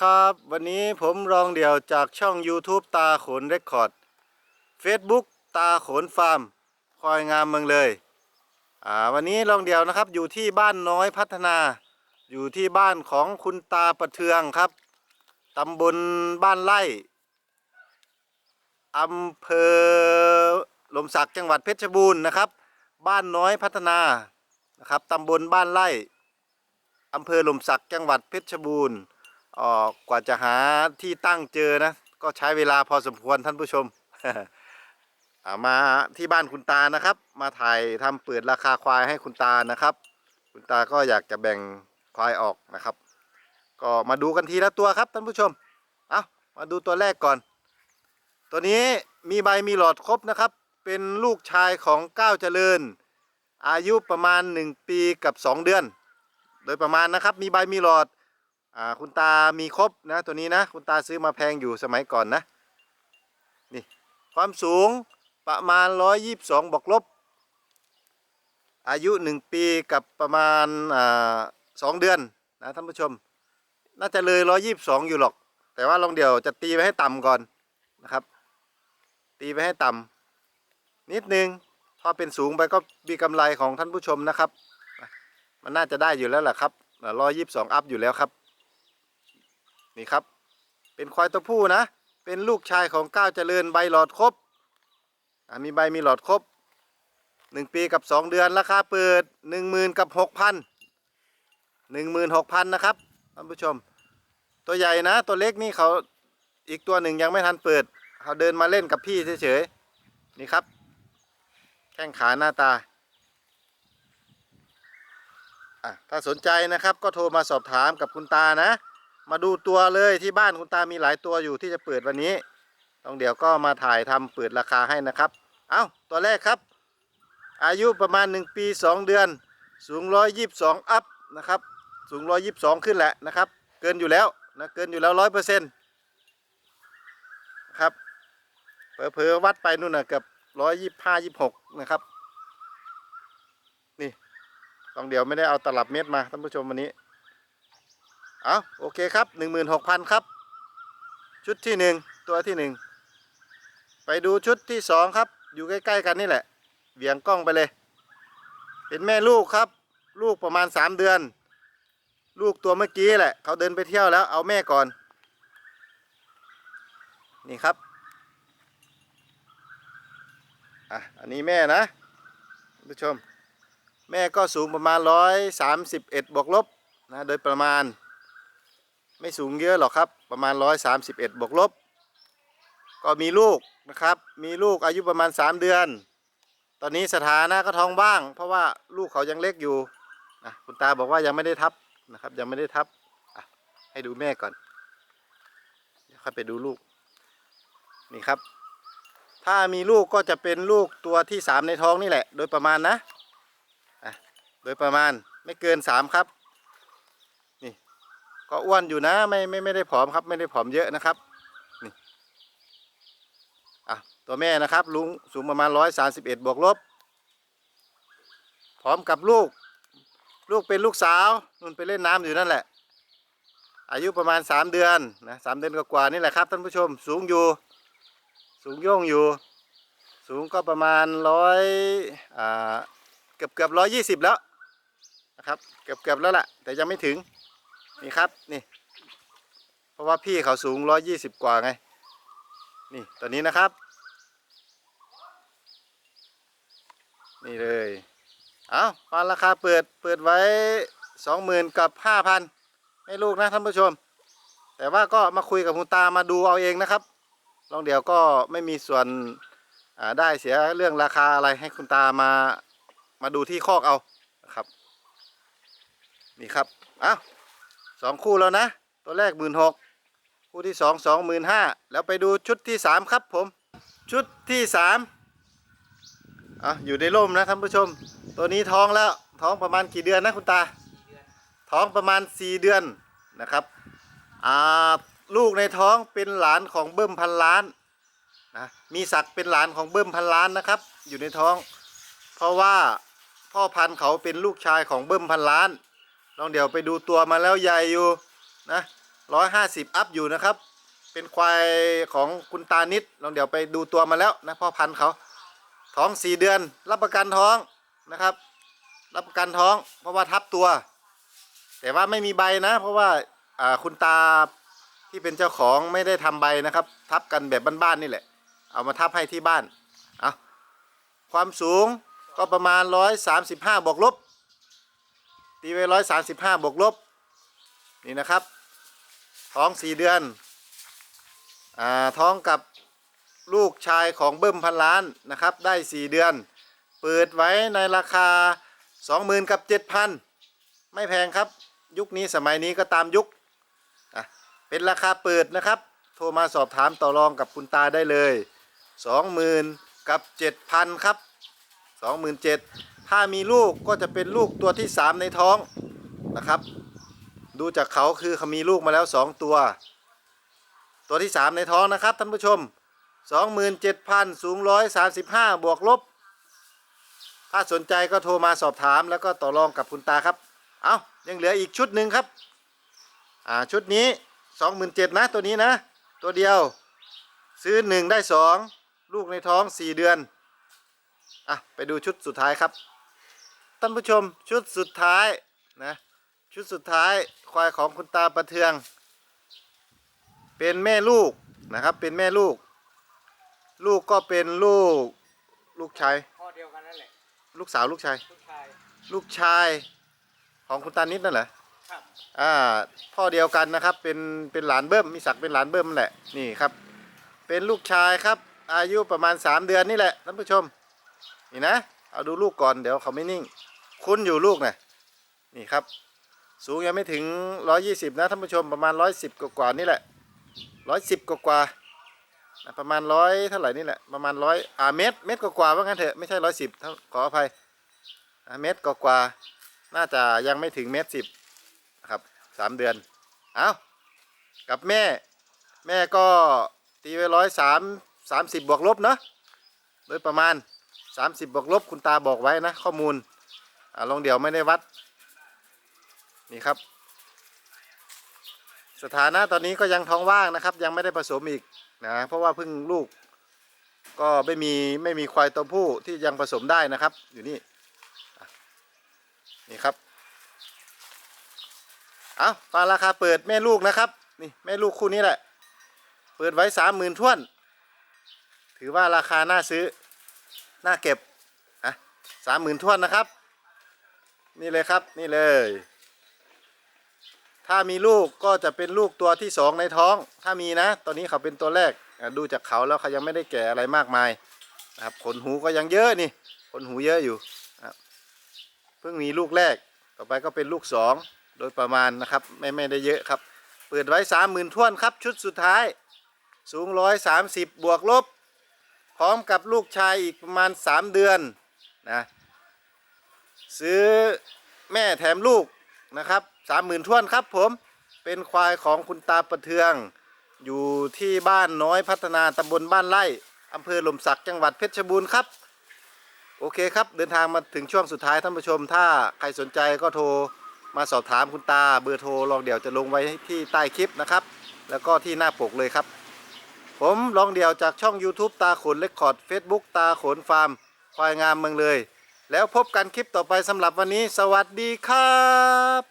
ครับ วันนี้ผมรองเดี่ยวจากช่อง YouTube ตาขนเรคคอร์ด Facebook ตาขนฟาร์มคอยงามเมืองเลยอ่าวันนี้รองเดี่ยวนะครับอยู่ที่บ้านน้อยพัฒนา อยู่ที่บ้านของคุณตาประเทืองครับตำบลบ้านไร่อำเภอหลมสักจังหวัดเพชรบูรณ์นะครับ บ้านน้อยพัฒนานะครับตำบลบ้านไร่อำเภอหล่มสักจังหวัดเพชรบูรณ์ ออกกว่าจะหาที่ตั้งเจอนะ ก็ใช้เวลาพอสมควรท่านผู้ชมมาที่บ้านคุณตานะครับ มาถ่ายทำเปิดราคาควายให้คุณตานะครับ คุณตาก็อยากจะแบ่งควายออกนะครับ ก็มาดูกันทีละตัวครับท่านผู้ชม เอามาดูตัวแรกก่อน ตัวนี้มีใบมีหลอดครบนะครับ เป็นลูกชายของก้าวเจริญ อายุประมาณ 1 ปีกับ 2 เดือน โดยประมาณนะครับ มีใบมีหลอด อ่าคุณตามีครบนะตัวนี้นะ คุณตาซื้อมาแพงอยู่สมัยก่อนนะนี่ความสูงประมาณ 122 บวกลบ อายุ 1 ปีกับประมาณอ่าสองเดือนนะท่านผู้ชม น่าจะเลย 122 อยู่หรอก แต่ว่าลองเดี๋ยวจะตีไปให้ต่ำก่อนนะครับ ตีไปให้ต่ำนิดนึงถ้าเป็นสูงไปก็มีกำไรของท่านผู้ชมนะครับ มันน่าจะได้อยู่แล้วแหละครับร้อยยี่สิบสองอัพอยู่แล้วครับ นี่ครับ เป็นควายตัวผู้นะ เป็นลูกชายของก้าวเจริญใบหลอดครบมีใบมีหลอดครบหนึ่งปีกับสองเดือนราคาเปิดหนึ่งหมื่นกับหกพันหนึ่งหมื่นหกพันนะครับท่านผู้ชม ตัวใหญ่นะ ตัวเล็กนี่เขาอีกตัวหนึ่งยังไม่ทันเปิด เขาเดินมาเล่นกับพี่เฉยๆนี่ครับ แข้งขาหน้าตาถ้าสนใจนะครับก็โทรมาสอบถามกับคุณตานะ มาดูตัวเลยที่บ้านคุณตามีหลายตัวอยู่ที่จะเปิดวันนี้ต้องเดี๋ยวก็มาถ่ายทำเปิดราคาให้นะครับ เอา้าตัวแรกครับ อายุประมาณ 1 ปี 2 เดือน สูง 122 อัพนะครับ สูง 122 ขึ้นแหละนะครับ เกินอยู่แล้วนะเกินอยู่แล้ว 100%ครับเผลอๆวัดไปนู่นน่ะเกือบ125 26 นะครับ นี่ต้องเดี๋ยวไม่ได้เอาตลับเม็ดมาท่านผู้ชมวันนี้ เอาโอเคครับหนึ่งหมื่นหกพันครับ ชุดที่หนึ่งตัวที่หนึ่งไปดูชุดที่สองครับ อยู่ใกล้ ๆ กันนี่แหละเบี่ยงกล้องไปเลย เป็นแม่ลูกครับ ลูกประมาณสามเดือน ลูกตัวเมื่อกี้แหละเขาเดินไปเที่ยวแล้วเอาแม่ก่อน นี่ครับอะอันนี้แม่นะท่านผู้ชม แม่ก็สูงประมาณร้อยสามสิบเอ็ดบวกลบนะโดยประมาณ ไม่สูงเยอะหรอกครับ ประมาณร้อยสามสิบเอ็ดบวกลบ ก็มีลูกนะครับ มีลูกอายุประมาณสามเดือน ตอนนี้สถานะก็ท้องว่าง เพราะว่าลูกเขายังเล็กอยู่นะคุณตาบอกว่ายังไม่ได้ทับนะครับ ยังไม่ได้ทับให้ดูแม่ก่อน เดี๋ยวค่อยไปดูลูก นี่ครับ ถ้ามีลูกก็จะเป็นลูกตัวที่สามในท้องนี่แหละ โดยประมาณนะ โดยประมาณไม่เกินสามครับ ก็อ้วนอยู่นะไม่ไม่ไม่ได้ผอมครับ ไม่ได้ผอมเยอะนะครับนี่อะตัวแม่นะครับลุงสูงประมาณร้อยสาสิบเอ็ดบวกลบพร้อมกับลูก ลูกเป็นลูกสาวนุ่นไปเล่นน้ำอยู่นั่นแหละ อายุประมาณสามเดือนนะสามเดือนกว่าๆนี่แหละครับท่านผู้ชมสูงอยู่ สูงโย่งอยู่ สูงก็ประมาณร้อยอ่าเกือบเกือบร้อยยี่สิบแล้วนะครับเกือบเกือบแล้วล่ะ แต่ยังไม่ถึง นี่ครับนี่ เพราะว่าพี่เขาสูงร้อยยี่สิบกว่าไง นี่ตัวนี้นะครับ นี่เลยเอามาราคาเปิดเปิดไว้สองหมื่นกับห้าพันให้ลูกนะท่านผู้ชม แต่ว่าก็มาคุยกับคุณตามาดูเอาเองนะครับลองเดี๋ยวก็ไม่มีส่วนอ่าได้เสียเรื่องราคาอะไรให้คุณตามามาดูที่คอกเอาครับ นี่ครับอ้าว สองคู่แล้วนะ ตัวแรกหมื่นหกคู่ที่สองสองหมื่นห้าแล้วไปดูชุดที่สามครับผม ชุดที่สามอะอยู่ในร่มนะท่านผู้ชม ตัวนี้ท้องแล้วท้องประมาณกี่เดือนนะคุณตา ท้องประมาณสี่เดือนนะครับอ่าลูกในท้องเป็นหลานของเบิ้มพันล้านนะมีศักดิ์เป็นหลานของเบิ้มพันล้านนะครับ อยู่ในท้อง เพราะว่าพ่อพันธุ์เขาเป็นลูกชายของเบิ้มพันล้าน ลองเดี๋ยวไปดูตัวมาแล้วใหญ่อยู่นะร้อยห้าสิบอัพอยู่นะครับ เป็นควายของคุณตานิดลองเดี๋ยวไปดูตัวมาแล้วนะพ่อพันธุ์เขาท้องสี่เดือน รับประกันท้องนะครับ รับประกันท้อง เพราะว่าทับตัว แต่ว่าไม่มีใบนะ เพราะว่าคุณตาที่เป็นเจ้าของไม่ได้ทำใบนะครับ ทับกันแบบบ้านๆนี่แหละ เอามาทับให้ที่บ้านเอาความสูงก็ประมาณ 135บวกลบ ตีไว้135บห้าบวกลบ นี่นะครับ ท้อง4เดือน อ่า ท้องกับลูกชายของเบิ้มพันล้านนะครับ ได้4เดือน เปิดไว้ในราคา20,000กับ7,000ไม่แพงครับ ยุคนี้สมัยนี้ก็ตามยุค อะ เป็นราคาเปิดนะครับ โทรมาสอบถามต่อรองกับคุณตาได้เลย20,000กับ7,000ครับ27,000 ถ้ามีลูกก็จะเป็นลูกตัวที่ 3 ในท้องนะครับ ดูจากเขาคือเขามีลูกมาแล้ว 2 ตัว ตัวที่ 3 ในท้องนะครับท่านผู้ชม 27,000สูง135 บวกลบ ถ้าสนใจก็โทรมาสอบถามแล้วก็ต่อรองกับคุณตาครับ เอายังเหลืออีกชุดหนึ่งครับ อ่าชุดนี้ 27,000นะตัวนี้นะ ตัวเดียวซื้อ 1 ได้ 2 ลูกในท้อง 4 เดือนอะไปดูชุดสุดท้ายครับ ท่านผู้ชมชุดสุดท้ายนะชุดสุดท้ายควายของคุณตาประเทือง เป็นแม่ลูกนะครับเป็นแม่ลูก ลูกก็เป็นลูกลูกชายพ่อเดียวกันนั่นแหละลูกสาวลูกชายลูกชายลูกชายของคุณตานิดนั่นเหรอครับอ่าพ่อเดียวกันนะครับเป็นเป็นหลานเบิ้มมีศักดิ์เป็นหลานเบิ้มนั่นแหละนี่ครับ เป็นลูกชายครับ อายุประมาณ 3 เดือนนี่แหละท่านผู้ชมนี่นะเอาดูลูกก่อนเดี๋ยวเขาไม่นิ่ง คุ้นอยู่ลูกนะนี่ครับ สูงยังไม่ถึง 120 นะท่านผู้ชมประมาณ 110 กว่านี่แหละ 110กว่าประมาณร้อยเท่าไหร่นี่แหละประมาณร้อยอ่าเมตรเมตรกว่าว่างั้นเถอะไม่ใช่110เท่าขออภัยอ่าเมตรกว่าน่าจะยังไม่ถึงเมตรสิบครับสามเดือนเอากับแม่ แม่ก็ตีไว้ร้อยสามสามสิบบวกลบเนาะโดยประมาณสามสิบบวกลบคุณตาบอกไว้นะข้อมูล อ่าลองเดี๋ยวไม่ได้วัด นี่ครับ สถานะตอนนี้ก็ยังท้องว่างนะครับ ยังไม่ได้ผสมอีกนะเพราะว่าเพิ่งลูก ก็ไม่มีไม่มีควายตัวผู้ที่ยังผสมได้นะครับ อยู่นี่นี่ครับเอาปลาราคาเปิดแม่ลูกนะครับนี่แม่ลูกคู่นี้แหละ เปิดไว้สามหมื่นท่วน ถือว่าราคาน่าซื้อ น่าเก็บอะสามหมื่นท่วนนะครับ นี่เลยครับนี่เลย ถ้ามีลูกก็จะเป็นลูกตัวที่สองในท้อง ถ้ามีนะ ตอนนี้เขาเป็นตัวแรกดูจากเขาแล้วเขายังไม่ได้แก่อะไรมากมายนะครับขนหูก็ยังเยอะนี่ขนหูเยอะอยู่เพิ่งมีลูกแรกต่อไปก็เป็นลูกสองโดยประมาณนะครับไม่ไม่ได้เยอะครับ เปิดไว้สามหมื่นท่วนครับ ชุดสุดท้าย สูงร้อยสามสิบบวกลบ พร้อมกับลูกชายอีกประมาณสามเดือนนะ ซื้อแม่แถมลูกนะครับสามหมื่นท่วนครับผมเป็นควายของคุณตาประเทือง อยู่ที่บ้านน้อยพัฒนาตำบลบ้านไร่อำเภอหล่มสักจังหวัดเพชรบูรณ์ครับ โอเคครับ เดินทางมาถึงช่วงสุดท้ายท่านผู้ชม ถ้าใครสนใจก็โทรมาสอบถามคุณตาเบอร์โทรลองเดี๋ยวจะลงไว้ที่ใต้คลิปนะครับ แล้วก็ที่หน้าปกเลยครับ ผมลองเดี่ยวจากช่อง YouTube ตาขนเลคคอร์ด Facebook ตาขนฟาร์มควายงามเมืองเลย แล้วพบกันคลิปต่อไปสำหรับวันนี้ สวัสดีครับ